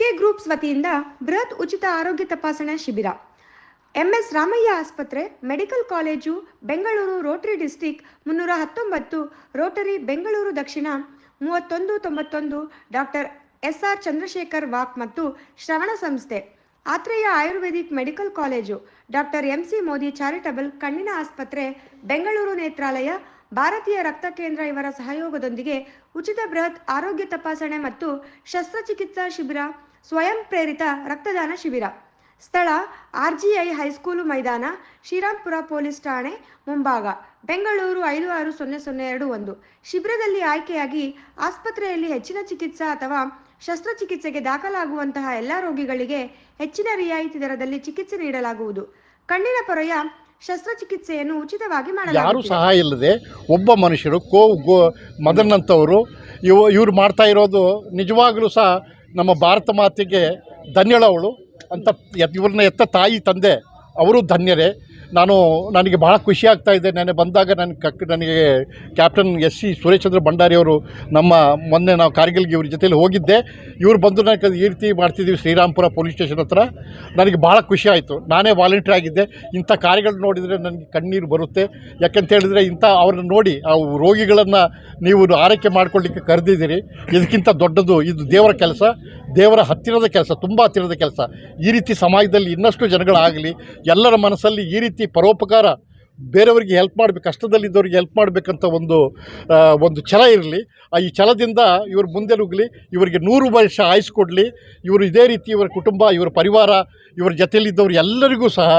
S K groups ವತಿಯಿಂದ ಬೃಹತ್ ಉಚಿತ ಆರೋಗ್ಯ ತಪಾಸಣಾ ಶಿಬಿರ. ಎಂಎಸ್ ರಾಮಯ್ಯ ಆಸ್ಪತ್ರೆ, medical college, Bengaluru Rotary district ಮುನ್ನೂರ ಹತ್ತೊಂಬತ್ತು, ರೋಟರಿ ಬೆಂಗಳೂರು ದಕ್ಷಿಣ ಮೂವತ್ತೊಂದು ತೊಂಬತ್ತೊಂದು, ಡಾಕ್ಟರ್ ಎಸ್ ಆರ್ ಚಂದ್ರಶೇಖರ್ ವಾಕ್ ಮತ್ತು ಶ್ರವಣ ಸಂಸ್ಥೆ, Atreya Ayurvedic medical college, doctor MC Modi charitable ಕಣ್ಣಿನ ಆಸ್ಪತ್ರೆ, ಬೆಂಗಳೂರು ನೇತ್ರಾಲಯ, ಭಾರತೀಯ ರಕ್ತ ಕೇಂದ್ರ ಇವರ ಸಹಯೋಗದೊಂದಿಗೆ ಉಚಿತ ಬೃಹತ್ ಆರೋಗ್ಯ ತಪಾಸಣೆ ಮತ್ತು ಶಸ್ತ್ರಚಿಕಿತ್ಸಾ ಶಿಬಿರ ಸ್ವಯಂ ಪ್ರೇರಿತ ರಕ್ತದಾನ ಶಿಬಿರ. ಸ್ಥಳ ಆರ್ಜಿಐ ಹೈಸ್ಕೂಲು ಮೈದಾನ ಶ್ರೀರಾಮ್ಪುರ ಪೊಲೀಸ್ ಠಾಣೆ, ಮುಂಭಾಗ. ಬೆಂಗಳೂರು ಐದು ಆರು ಸೊನ್ನೆ ಸೊನ್ನೆ ಎರಡು ಒಂದು. ಶಿಬಿರದಲ್ಲಿ ಆಯ್ಕೆಯಾಗಿ ಆಸ್ಪತ್ರೆಯಲ್ಲಿ ಹೆಚ್ಚಿನ ಚಿಕಿತ್ಸಾ ಅಥವಾ ಶಸ್ತ್ರಚಿಕಿತ್ಸೆಗೆ ದಾಖಲಾಗುವಂತಹ ಎಲ್ಲ ರೋಗಿಗಳಿಗೆ ಹೆಚ್ಚಿನ ರಿಯಾಯಿತಿ ದರದಲ್ಲಿ ಚಿಕಿತ್ಸೆ ನೀಡಲಾಗುವುದು. ಕಣ್ಣಿನ ಪೊರೆಯ ಶಸ್ತ್ರಚಿಕಿತ್ಸೆಯನ್ನು ಉಚಿತವಾಗಿ ಯಾರೂ ಸಹ ಇಲ್ಲದೆ ಒಬ್ಬ ಮನುಷ್ಯರು ಕೋ ಗೋ ಮದನ್ ಅಂತವರು ಇವ ಇವ್ರು ಮಾಡ್ತಾ ಇರೋದು ನಿಜವಾಗಲೂ ಸಹ ನಮ್ಮ ಭಾರತ ಮಾತೆಗೆ ಧನ್ಯಳವಳು ಅಂತ ಇವ್ರನ್ನ ಎತ್ತ ತಾಯಿ ತಂದೆ ಅವರು ಧನ್ಯರೇ. ನಾನು ನನಗೆ ಭಾಳ ಖುಷಿ ಆಗ್ತಾ ಇದೆ. ನೆನೆ ಬಂದಾಗ ನನ್ನ ಕಕ್, ನನಗೆ captain S C Sureshchandra Bhandari ಅವರು ನಮ್ಮ ಮೊನ್ನೆ ನಾವು ಕಾರ್ಗಿಲ್ಗೆ ಇವ್ರ ಜೊತೆಯಲ್ಲಿ ಹೋಗಿದ್ದೆ. ಇವ್ರು ಬಂದು ನನಗೆ ಈ ರೀತಿ ಮಾಡ್ತಿದ್ದೀವಿ ಶ್ರೀರಾಮ್ಪುರ ಪೊಲೀಸ್ ಸ್ಟೇಷನ್ ಹತ್ರ. ನನಗೆ ಭಾಳ ಖುಷಿ ಆಯಿತು. ನಾನೇ ವಾಲಂಟಿಯರ್ ಆಗಿದ್ದೆ. ಇಂಥ ಕಾರ್ಯಗಳು ನೋಡಿದರೆ ನನಗೆ ಕಣ್ಣೀರು ಬರುತ್ತೆ. ಯಾಕಂತ ಹೇಳಿದರೆ ಇಂಥ ಅವ್ರನ್ನ ನೋಡಿ ಆ ರೋಗಿಗಳನ್ನು ನೀವು ಆರೈಕೆ ಮಾಡ್ಕೊಳ್ಳಿಕ್ಕೆ ಕರೆದಿದ್ದೀರಿ. ಇದಕ್ಕಿಂತ ದೊಡ್ಡದು ಇದು ದೇವರ ಕೆಲಸ. ದೇವರ ಹತ್ತಿರದ ಕೆಲಸ, ತುಂಬ ಹತ್ತಿರದ ಕೆಲಸ. ಈ ರೀತಿ ಸಮಾಜದಲ್ಲಿ ಇನ್ನಷ್ಟು ಜನಗಳಾಗಲಿ, ಎಲ್ಲರ ಮನಸ್ಸಲ್ಲಿ ಈ ರೀತಿ ಪರೋಪಕಾರ ಬೇರೆಯವರಿಗೆ ಹೆಲ್ಪ್ ಮಾಡಬೇಕು ಕಷ್ಟದಲ್ಲಿದ್ದವ್ರಿಗೆ ಹೆಲ್ಪ್ ಮಾಡಬೇಕಂತ ಒಂದು ಒಂದು ಛಲ ಇರಲಿ. ಆ ಈ ಛಲದಿಂದ ಇವರು ಮುಂದೆ ನುಗ್ಗಲಿ ಇವರಿಗೆ ನೂರು ವರ್ಷ ಆಯುಸ್ ಕೊಡಲಿ. ಇವರು ಇದೇ ರೀತಿ ಇವರ ಕುಟುಂಬ ಇವರ ಪರಿವಾರ ಇವರ ಜೊತೆಯಲ್ಲಿದ್ದವರು ಎಲ್ಲರಿಗೂ ಸಹ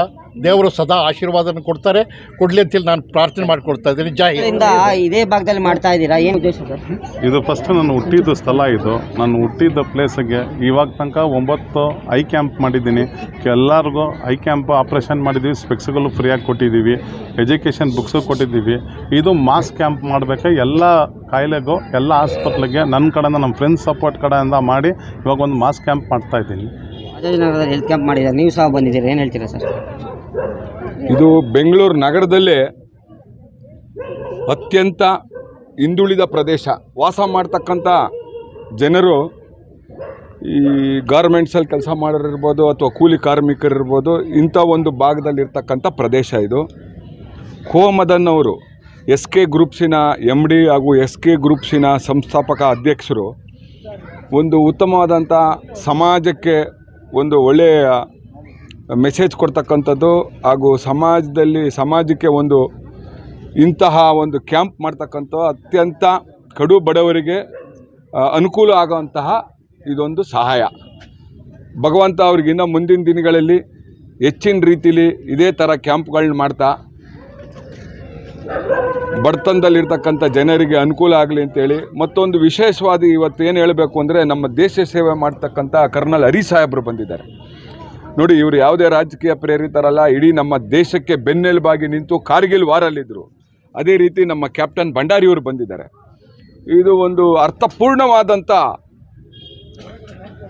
ದೇವರು ಸದಾ ಆಶೀರ್ವಾದನ ಕೊಡ್ತಾರೆ. ಕೊಡಲಿ ಅಂತೇಳಿ ನಾನು ಪ್ರಾರ್ಥನೆ ಮಾಡಿಕೊಡ್ತಾ ಇದ್ದೀನಿ. ಜೈ ಇದೇ ಭಾಗದಲ್ಲಿ ಮಾಡ್ತಾ ಇದ್ದೀರಾ? ಏನು ಉದ್ದೇಶ ಸರ್? ಇದು ಫಸ್ಟ್ ನಾನು ಹುಟ್ಟಿದ ಸ್ಥಳ ಇದು. ನಾನು ಹುಟ್ಟಿದ ಪ್ಲೇಸಿಗೆ ಇವಾಗ ತನಕ ಒಂಬತ್ತು ಐ ಕ್ಯಾಂಪ್ ಮಾಡಿದ್ದೀನಿ. ಎಲ್ಲರಿಗೂ ಐ ಕ್ಯಾಂಪ್ ಆಪ್ರೇಷನ್ ಮಾಡಿದ್ದೀವಿ ಸ್ಪೆಕ್ಸ್ಗಳು ಫ್ರೀಯಾಗಿ ಕೊಟ್ಟಿದ್ದೀವಿ ಎಜುಕೇಷನ್ ಬುಕ್ಸು ಕೊಟ್ಟಿದ್ದೀವಿ. ಇದು ಮಾಸ್ ಕ್ಯಾಂಪ್ ಮಾಡಬೇಕು? ಎಲ್ಲ ಕಾಯಿಲೆಗೂ ಎಲ್ಲ ಆಸ್ಪತ್ರೆಗೆ ನನ್ನ ಕಡೆಯಿಂದ ನಮ್ಮ ಫ್ರೆಂಡ್ಸ್ ಸಪೋರ್ಟ್ ಕಡೆಯಿಂದ ಮಾಡಿ ಇವಾಗ ಒಂದು ಮಾಸ್ ಕ್ಯಾಂಪ್ ಮಾಡ್ತಾ ಇದ್ದೀನಿ. ರಾಜಾಜಿನಗರದಲ್ಲಿ ಹೆಲ್ತ್ ಕ್ಯಾಂಪ್ ಮಾಡಿದ್ದಾರೆ. ನೀವು ಸಹ ಬಂದಿದ್ದೀರಿ? ಏನು ಹೇಳ್ತೀರಾ ಸರ್? ಇದು ಬೆಂಗಳೂರು ನಗರದಲ್ಲಿ ಅತ್ಯಂತ ಹಿಂದುಳಿದ ಪ್ರದೇಶ. ವಾಸ ಮಾಡ್ತಕ್ಕಂಥ ಜನರು ಈ ಗಾರ್ಮೆಂಟ್ಸಲ್ಲಿ ಕೆಲಸ ಮಾಡೋರಿರ್ಬೋದು ಅಥವಾ ಕೂಲಿ ಕಾರ್ಮಿಕರಿರ್ಬೋದು ಇಂಥ ಒಂದು ಭಾಗದಲ್ಲಿರ್ತಕ್ಕಂಥ ಪ್ರದೇಶ ಇದು. ಕೋಮದನ್ ಅವರು ಎಸ್ ಕೆ ಗ್ರೂಪ್ಸಿನ ಎಂ ಡಿ ಹಾಗೂ ಎಸ್ ಕೆ ಗ್ರೂಪ್ಸಿನ ಸಂಸ್ಥಾಪಕ ಅಧ್ಯಕ್ಷರು ಒಂದು ಉತ್ತಮವಾದಂಥ ಸಮಾಜಕ್ಕೆ ಒಂದು ಒಳ್ಳೆಯ ಮೆಸೇಜ್ ಕೊಡ್ತಕ್ಕಂಥದ್ದು ಹಾಗೂ ಸಮಾಜದಲ್ಲಿ ಸಮಾಜಕ್ಕೆ ಒಂದು ಇಂತಹ ಒಂದು ಕ್ಯಾಂಪ್ ಮಾಡ್ತಕ್ಕಂಥ ಅತ್ಯಂತ ಕಡು ಬಡವರಿಗೆ ಅನುಕೂಲ ಆಗುವಂತಹ ಇದೊಂದು ಸಹಾಯ. ಭಗವಂತ ಅವ್ರಿಗಿನ್ನ ಮುಂದಿನ ದಿನಗಳಲ್ಲಿ ಹೆಚ್ಚಿನ ರೀತಿಲಿ ಇದೇ ಥರ ಕ್ಯಾಂಪ್ಗಳನ್ನ ಮಾಡ್ತಾ ಬಡತನದಲ್ಲಿರ್ತಕ್ಕಂಥ ಜನರಿಗೆ ಅನುಕೂಲ ಆಗಲಿ ಅಂತೇಳಿ ಮತ್ತೊಂದು ವಿಶೇಷವಾದ ಇವತ್ತು ಏನು ಹೇಳಬೇಕು ಅಂದರೆ ನಮ್ಮ ದೇಶ ಸೇವೆ ಮಾಡ್ತಕ್ಕಂಥ ಕರ್ನಲ್ ಹರಿ ಸಾಹೇಬರು ಬಂದಿದ್ದಾರೆ. ನೋಡಿ, ಇವರು ಯಾವುದೇ ರಾಜಕೀಯ ಪ್ರೇರಿತರಲ್ಲ, ಇಡೀ ನಮ್ಮ ದೇಶಕ್ಕೆ ಬೆನ್ನೆಲುಬಾಗಿ ನಿಂತು ಕಾರ್ಗಿಲ್ ವಾರಲ್ಲಿದ್ದರು ಅದೇ ರೀತಿ ನಮ್ಮ ಕ್ಯಾಪ್ಟನ್ ಭಂಡಾರಿಯವರು ಬಂದಿದ್ದಾರೆ. ಇದು ಒಂದು ಅರ್ಥಪೂರ್ಣವಾದಂಥ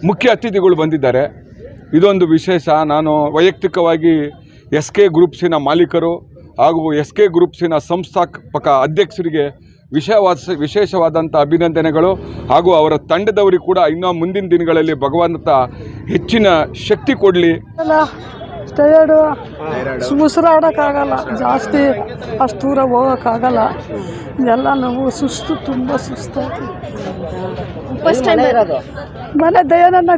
ಮುಖ್ಯ ಅತಿಥಿಗಳು ಬಂದಿದ್ದಾರೆ. ಇದೊಂದು ವಿಶೇಷ. ನಾನು ವೈಯಕ್ತಿಕವಾಗಿ ಎಸ್ ಕೆ ಗ್ರೂಪ್ಸಿನ ಮಾಲೀಕರು ಹಾಗೂ ಎಸ್ ಕೆ ಗ್ರೂಪ್ಸಿನ ಸಂಸ್ಥಾಪಕ ಅಧ್ಯಕ್ಷರಿಗೆ ವಿಷಯವಾದ ವಿಶೇಷವಾದಂಥ ಅಭಿನಂದನೆಗಳು. ಹಾಗೂ ಅವರ ತಂಡದವರಿಗೆ ಕೂಡ ಇನ್ನೂ ಮುಂದಿನ ದಿನಗಳಲ್ಲಿ ಭಗವಂತ ಹೆಚ್ಚಿನ ಶಕ್ತಿ ಕೊಡಲಿ. ಟಯರ್ಡು ಉಸಿರಾಡೋಕ್ಕಾಗಲ್ಲ ಜಾಸ್ತಿ ಅಷ್ಟು ದೂರ ಹೋಗೋಕ್ಕಾಗಲ್ಲ. ಎಲ್ಲ ನಾವು ಸುಸ್ತು ತುಂಬ ಸುಸ್ತು ಫಸ್ಟ್ ಟೈಮ್ ಇರೋದು? ಮನೆ ದಯಾನಂದ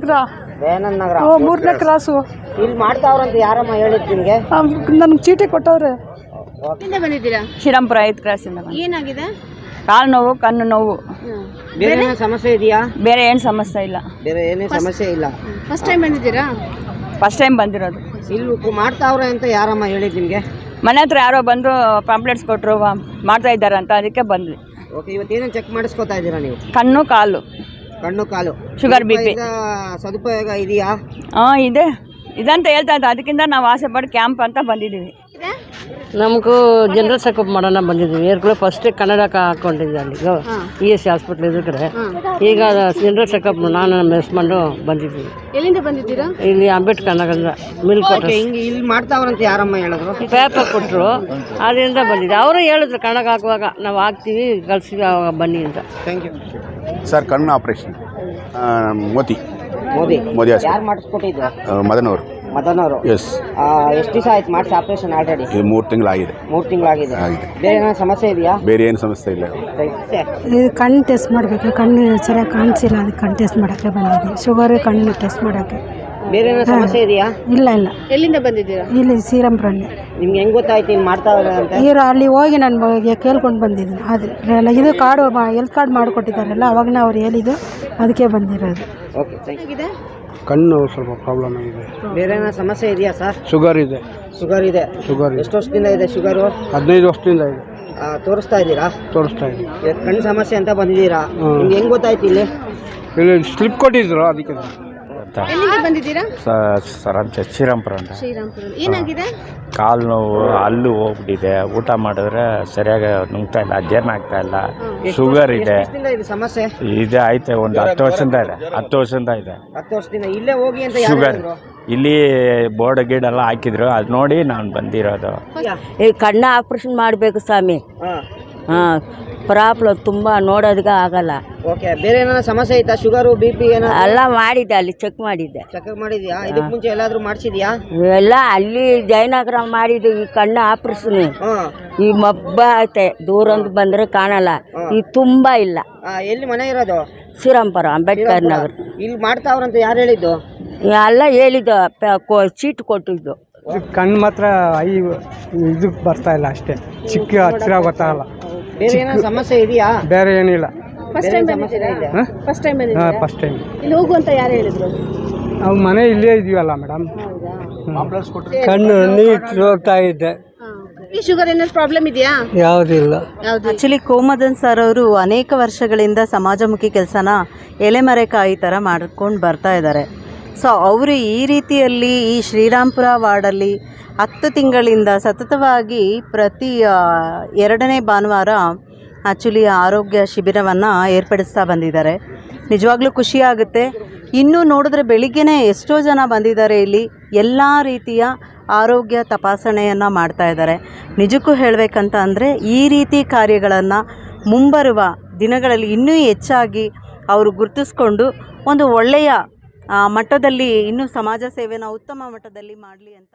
ನಗರ. ಮೂರನೇ ಕ್ರಾಸು ಇಲ್ಲಿ ಮಾಡ್ತಾವ್ರಂತ ಯಾರಮ್ಮ ಹೇಳಿದ್ ನಿಮಗೆ? ನನಗೆ ಚೀಟಿ ಕೊಟ್ಟವ್ರೆ. ಬಂದಿದ್ದೀರಾ? ಶ್ರೀರಾಮ್ಪುರ ಐದು ಕ್ರಾಸಿಂದ ಬಂದೆ. ಏನಾಗಿದೆ? ಕಾಲು ನೋವು ಕಣ್ಣು ನೋವು. ಬೇರೆ ಏನೋ ಸಮಸ್ಯೆ ಇದೆಯಾ? ಬೇರೆ ಏನು ಸಮಸ್ಯೆ ಇಲ್ಲ. ಬೇರೆ ಏನೇ ಸಮಸ್ಯೆ ಇಲ್ಲ. ಫಸ್ಟ್ ಟೈಮ್ ಬಂದಿದ್ದೀರಾ? ಫಸ್ಟ್ ಟೈಮ್ ಬಂದಿರೋದು. ಇಲ್ಲಿ ಮಾಡ್ತಾವ್ರೆ ಅಂತ ಯಾರಮ್ಮ ಹೇಳಿದ್ ನಿಮಗೆ? ಮನೆ ಹತ್ರ ಯಾರೋ ಬಂದು ಪಾಂಪ್ಲೆಟ್ಸ್ ಕೊಟ್ಟರು ಮಾಡ್ತಾ ಇದ್ದಾರೆ ಅಂತ ಅದಕ್ಕೆ ಬಂದ್ವಿ. ಓಕೆ ಇವತ್ತೇನು ಚೆಕ್ ಮಾಡಿಸ್ಕೊತಾ ಇದ್ದೀರಾ ನೀವು? ಕಣ್ಣು ಕಾಲು. ಕಣ್ಣು ಕಾಲು. ಶುಗರ್ ಬಿ ಪಿ ಸದುಪಯೋಗ ಇದೆಯಾ? ಹಾಂ ಇದೆ. ಇದಂತ ಹೇಳ್ತಾ ಇದ್ದ ಅದಕ್ಕಿಂತ ನಾವು ಆಸೆ ಪಟ್ಟು ಕ್ಯಾಂಪ್ ಅಂತ ಬಂದಿದ್ದೀವಿ. ನಮಗೂ ಜನರಲ್ ಚೆಕಪ್ ಮಾಡೋಣ ಬಂದಿದ್ದೀವಿ. ಏರ್ಗಳು ಫಸ್ಟ್ ಕನ್ನಡಕ್ಕೆ ಹಾಕೊಂಡಿದ್ದೆ ಅಲ್ಲಿ. ಇ ಎಸ್ ಸಿ ಹಾಸ್ಪಿಟ್ಲ್ ಕಡೆ. ಈಗ ಜನರಲ್ ಚೆಕಪ್ ನಾನು ನಮ್ಮ ಯಜಮಾನ್ರು ಬಂದಿದ್ದೀವಿ. ಎಲ್ಲಿಂದ ಬಂದಿದ್ದೀರಾ? ಇಲ್ಲಿ ಅಂಬೇಡ್ಕರ್ ನಗರದ ಮಿಲ್ಕ್ ಇಲ್ಲಿ ಮಾಡ್ತಾವ್ರಂತ ಯಾರಮ್ಮ ಹೇಳಿದ್ರು? ಪೇಪರ್ ಕೊಟ್ಟರು ಅದರಿಂದ ಬಂದಿದೆ ಅವರು ಹೇಳಿದ್ರು ಕನ್ನಡ ಹಾಕುವಾಗ ನಾವು ಹಾಕ್ತೀವಿ ಕಳ್ಸಿದ್ವಿ ಅವಾಗ ಬನ್ನಿ ಅಂತ. ಥ್ಯಾಂಕ್ ಯು ಸರ್ ಕಣ್ಣು ಆಪ್ರೇಷನ್ ಮೋದಿ. ಮೋದಿ. ಮೋದಿ ಆಸ್ಪತ್ರೆ ಯಾರು ಮಾಡಿಸ್ಕೊಟ್ಟಿದ್ದು? ಮದನ್ ಅವರು. ಮದನ್ ಅವರು ಎಸ್ ಎಷ್ಟು ದಿವಸ ಆಯ್ತು ಮಾಡಿಸಿ ಆಪರೇಷನ್ ಆಲ್ರೆಡಿ ಇದು ಮೂರು ತಿಂಗಳಾಗಿದೆ. ಮೂರು ತಿಂಗಳಾಗಿದೆ. ಆಗಿದೆ. ಬೇರೆ ಏನಾದ್ರು ಸಮಸ್ಯೆ ಇದೆಯಾ? ಬೇರೆ ಏನು ಸಮಸ್ಯೆ ಇಲ್ಲ ಇದು ಕಣ್ಣು ಟೆಸ್ಟ್ ಮಾಡಬೇಕು. ಕಣ್ಣು ಸರಿಯಾಗಿ ಕಾಣಿಸಿಲ್ಲ ಅದಕ್ಕೆ ಕಣ್ಣು ಟೆಸ್ಟ್ ಮಾಡೋಕ್ಕೆ ಬಂದಿದ್ದೀನಿ. ಶುಗರ್ ಕಣ್ಣು ಟೆಸ್ಟ್ ಮಾಡೋಕ್ಕೆ. ಬೇರೆ ಏನಾದ್ರು ಸಮಸ್ಯೆ ಇದೆಯಾ? ಇಲ್ಲ ಇಲ್ಲ. ಎಲ್ಲಿಂದ ಬಂದಿದ್ದೀರಾ? ಇಲ್ಲಿ ಶ್ರೀರಾಮ್ಪುರಲ್ಲಿ ನಿಮ್ಗೆ ಹೆಂಗ್ ಗೊತ್ತಾಯ್ತು ಇಲ್ಲಿ ಮಾಡ್ತಾ ಇದ್ದಾರೆ ಅಂತ? ಇವರು ಅಲ್ಲಿ ಹೋಗಿ ನಾನು ಬಗ್ಗೆ ಕೇಳ್ಕೊಂಡು ಬಂದಿದ್ದೀನಿ. ಆದರೆ ಎಲ್ಲ ಇದು ಕಾರ್ಡು ಹೆಲ್ತ್ ಕಾರ್ಡ್ ಮಾಡಿಕೊಟ್ಟಿದ್ದಾರಲ್ಲ ಅವಾಗನೇ ಅವ್ರು ಹೇಳಿದ್ದು ಅದಕ್ಕೆ ಬಂದಿರೋದು. ಓಕೆ ಥ್ಯಾಂಕ್ ಯು ಕಣ್ಣು ಸ್ವಲ್ಪ ಪ್ರಾಬ್ಲಮ್ ಆಗಿದೆ. ಬೇರೆ ಏನಾದ್ರು ಸಮಸ್ಯೆ ಇದೆಯಾ ಸರ್? ಶುಗರ್ ಇದೆ. ಶುಗರ್ ಇದೆ. ಶುಗರ್ ಇದೆ. ಎಷ್ಟು ವರ್ಷದಿಂದ ಇದೆ ಶುಗರು ಹದಿನೈದು ವರ್ಷದಿಂದ ಇದೆ. ತೋರಿಸ್ತಾ ಇದ್ದೀರಾ? ತೋರಿಸ್ತಾ ಇದೆ ಕಣ್ಣು ಸಮಸ್ಯೆ ಅಂತ ಬಂದಿದ್ದೀರಾ? ಹ್ಮ್. ನಿಮ್ಗೆ ಹೆಂಗ್ ಗೊತ್ತಾಯ್ತು ಇಲ್ಲಿ? ಇಲ್ಲಿ ಸ್ಲಿಪ್ ಕೊಟ್ಟಿದ್ರು ಅದಕ್ಕೆ. ಎಲ್ಲಿಂದ ಬಂದಿದ್ದೀರಾ? ಸರ್ ಅಂತ ಶ್ರೀರಾಮ್ಪುರ ಅಂತ. ಶ್ರೀರಾಮ್ಪುರ ಏನಾಗಿದೆ? ಕಾಲು ನೋವು ಅಲ್ಲೂ ಹೋಗ್ಬಿಟ್ಟಿದೆ. ಊಟ ಮಾಡಿದ್ರೆ ಸರಿಯಾಗಿ ನುಂಗ್ತಾ ಇಲ್ಲ ಜೀರ್ಣ ಆಗ್ತಾ ಇಲ್ಲ. ಶುಗರ್ ಇದೆ. ಇದು ಸಮಸ್ಯೆ? ಇದೆ ಐತೆ ಒಂದು ಹತ್ತು ವರ್ಷದಿಂದ ಇದೆ. ಹತ್ತು ವರ್ಷದಿಂದ ಇದೆ. ಹತ್ತು ವರ್ಷದಿಂದ ಇಲ್ಲೇ ಹೋಗಿ ಅಂತ ಯಾರು ಶುಗರ್ ಹೇಳಿದ್ರು? ಇಲ್ಲಿ ಬೋರ್ಡ್ ಗೀಡ್ ಎಲ್ಲ ಹಾಕಿದ್ರು. ಅದು ನೋಡಿ ನಾನು ಬಂದಿರೋದು. ಈ ಕಣ್ಣ ಆಪರೇಷನ್ ಮಾಡಬೇಕು ಸ್ವಾಮಿ. ಹಾಂ. ಪ್ರಾಬ್ಲಮ್ ತುಂಬ ನೋಡೋದಕ್ಕೆ ಆಗಲ್ಲ. ಓಕೆ ಬೇರೆ ಏನಾದ್ರು ಸಮಸ್ಯೆ ಐತಾ ಶುಗರು ಬಿ ಪಿ ಏನೋ? ಎಲ್ಲ ಮಾಡಿದ್ದೆ ಅಲ್ಲಿ ಚೆಕ್ ಮಾಡಿದ್ದೆ. ಚೆಕ್ ಮಾಡಿದ್ಯಾ? ಇದಕ್ಕೆ ಮುಂಚೆ ಎಲ್ಲಾದ್ರೂ ಮಾಡಿಸಿದ್ಯಾ? ಎಲ್ಲ ಅಲ್ಲಿ ಜಯನಗರ ಮಾಡಿದ್ದು ಈ ಕಣ್ಣು ಆಪ್ರೇಷನ್. ಹಾ. ಈ ಮಬ್ಬ ಐತೆ ದೂರಂದು ಬಂದರೆ ಕಾಣಲ್ಲ. ಈ ತುಂಬ ಇಲ್ಲ. ಆ, ಎಲ್ಲಿ ಮನೆ ಇರೋದು? ಶ್ರೀರಾಮ್ಪುರ ಅಂಬೇಡ್ಕರ್ ನಗರ್. ಇಲ್ಲಿ ಮಾಡ್ತಾವ್ರಂತ ಯಾರು ಹೇಳಿದ್ದು? ಎಲ್ಲ ಹೇಳಿದ್ದು ಪ- ಕೊ- ಚೀಟ್ ಕೊಟ್ಟಿದ್ದು. ಕಣ್ಣು ಮಾತ್ರ ಐ ಇದು ಬರ್ತಾ ಇಲ್ಲ ಅಷ್ಟೇ. ಚಿಕ್ಕ ಹತ್ತಿರ ಗೊತ್ತಾಗಲ್ಲ. ಬೇರೆ ಏನೋ ಸಮಸ್ಯೆ ಇದೆಯಾ? ಬೇರೆ ಏನಿಲ್ಲ. ಫಸ್ಟ್ ಟೈಮ್ ಫಸ್ಟ್ ಟೈಮ್ ಹಾಂ? ಫಸ್ಟ್ ಟೈಮ್ ಇಲ್ಲಿ ಹೋಗು ಅಂತ ಯಾರು ಹೇಳಿದ್ರು? ನಾವು ಮನೆ ಇಲ್ಲೇ ಇದೀವಲ್ಲ ಮೇಡಮ್ ಕಣ್ಣು ನೀಟ್ ಹೋಗ್ತಾ ಇದ್ದೆ ಈ ಶುಗರ್ ಏನಾದ್ರು ಪ್ರಾಬ್ಲಮ್ ಇದೆಯಾ? ಯಾವುದಿಲ್ಲ. ಆ್ಯಕ್ಚುಲಿ ಕೋಮದನ್ ಸರ್ ಅವರು ಅನೇಕ ವರ್ಷಗಳಿಂದ ಸಮಾಜಮುಖಿ ಕೆಲಸನ ಎಲೆಮರೆಕಾಯಿ ಥರ ಮಾಡ್ಕೊಂಡು ಬರ್ತಾ ಇದ್ದಾರೆ. ಸೊ ಅವರು ಈ ರೀತಿಯಲ್ಲಿ ಈ ಶ್ರೀರಾಮ್ಪುರ ವಾರ್ಡಲ್ಲಿ ಹತ್ತು ತಿಂಗಳಿಂದ ಸತತವಾಗಿ ಪ್ರತಿ ಎರಡನೇ ಭಾನುವಾರ ಆ್ಯಕ್ಚುಲಿ ಆರೋಗ್ಯ ಶಿಬಿರವನ್ನು ಏರ್ಪಡಿಸ್ತಾ ಬಂದಿದ್ದಾರೆ. ನಿಜವಾಗ್ಲೂ ಖುಷಿಯಾಗುತ್ತೆ. ಇನ್ನೂ ನೋಡಿದ್ರೆ ಬೆಳಿಗ್ಗೆನೇ ಎಷ್ಟೋ ಜನ ಬಂದಿದ್ದಾರೆ ಇಲ್ಲಿ. ಎಲ್ಲ ರೀತಿಯ ಆರೋಗ್ಯ ತಪಾಸಣೆಯನ್ನು ಮಾಡ್ತಾ ಇದ್ದಾರೆ. ನಿಜಕ್ಕೂ ಹೇಳಬೇಕಂತ ಅಂದರೆ ಈ ರೀತಿ ಕಾರ್ಯಗಳನ್ನು ಮುಂಬರುವ ದಿನಗಳಲ್ಲಿ ಇನ್ನೂ ಹೆಚ್ಚಾಗಿ ಅವರು ಗುರುತಿಸ್ಕೊಂಡು ಒಂದು ಒಳ್ಳೆಯ ಮಟ್ಟದಲ್ಲಿ ಇನ್ನೂ ಸಮಾಜ ಸೇವೆನ ಉತ್ತಮ ಮಟ್ಟದಲ್ಲಿ ಮಾಡಲಿ ಅಂತ